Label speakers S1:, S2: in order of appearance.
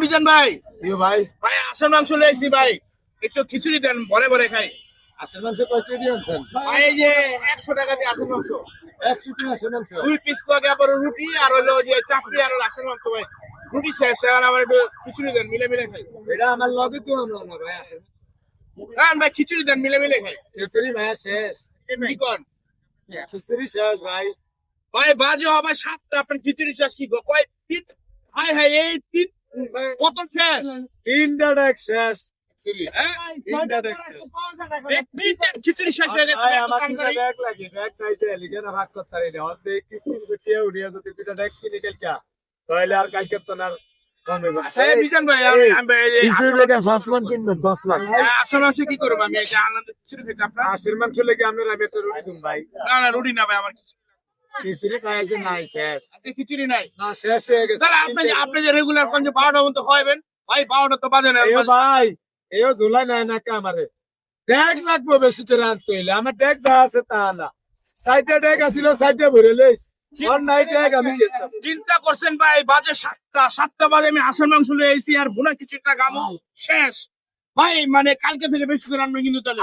S1: মিজান ভাই।
S2: ভাই।
S1: ভাই আসল মাংস লেছি ভাই। একটু খিচুড়ি দেন ভরে ভরে খাই।
S2: আসল মাংস কয় কেজি আনছেন?
S1: ভাই এই যে একশো টাকা দিয়ে আসল মাংস।
S2: একশো টাকা আসল মাংস?
S1: দুই পিস তো আগে আবার রুটি আর হলো যে চাপড়ি আর আসল মাংস ভাই। রুটি শেষ এখন আমার একটু খিচুড়ি দেন মিলে মিলে খাই।
S2: এটা আমার লগে তো না ভাই আসেন
S1: না ভাই খিচুড়ি দেন মিলে মিলে খাই।
S2: খিচুড়ি ভাই শেষ।
S1: কি কন?
S2: খিচুড়ি শেষ ভাই।
S1: ভাই বাজে হবে সাতটা আপনার খিচুড়ি শেষ কি? কয় তিন হাই হাই এই তিন কত শেষ।
S2: খিচুড়ি
S1: হ্যাঁ?
S2: ডেক শেষ
S1: খিচুড়ি হয়ে গেছে
S2: ভাগ করতে তাহলে আর
S1: আচ্ছা,
S2: লেগে সসমান কিনবেন সসমান
S1: আসল- আসল মাংস কি আমি? এই যে আনন্দ খিচুড়ি
S2: আশির মাংস লেগে আপনার আমি একটা রুটি দিন ভাই।
S1: না, না, রুটি না ভাই, আমার খিচুড়ি।
S2: খিচুড়ি খাই নাই শেষ।
S1: খিচুড়ি নাই।
S2: না শেষ হয়ে গেছে।
S1: তাহলে আপনি আপনি যে regular কোন যে বারোটার মধ্যে খাওয়াবেন, ভাই, বারোটা তো বাজে না।
S2: ভাই এও ঝুলাই নাই না কামারে ট্যাগ লাগবো বেশি করে আনতে হইলে আমার ট্যাগ যা আছে তা না সাইডে ট্যাগ আছিল সাইডে ভরে লইস।
S1: চিন্তা করছেন ভাই বাজে সাতটা সাতটা বাজে আমি আসল মাংস লিয়ে এসেছি আর ভুনা খিচুড়িটা গামো শেষ। ভাই মানে কালকে থেকে বেশি করে আনবেন কিন্তু তাহলে।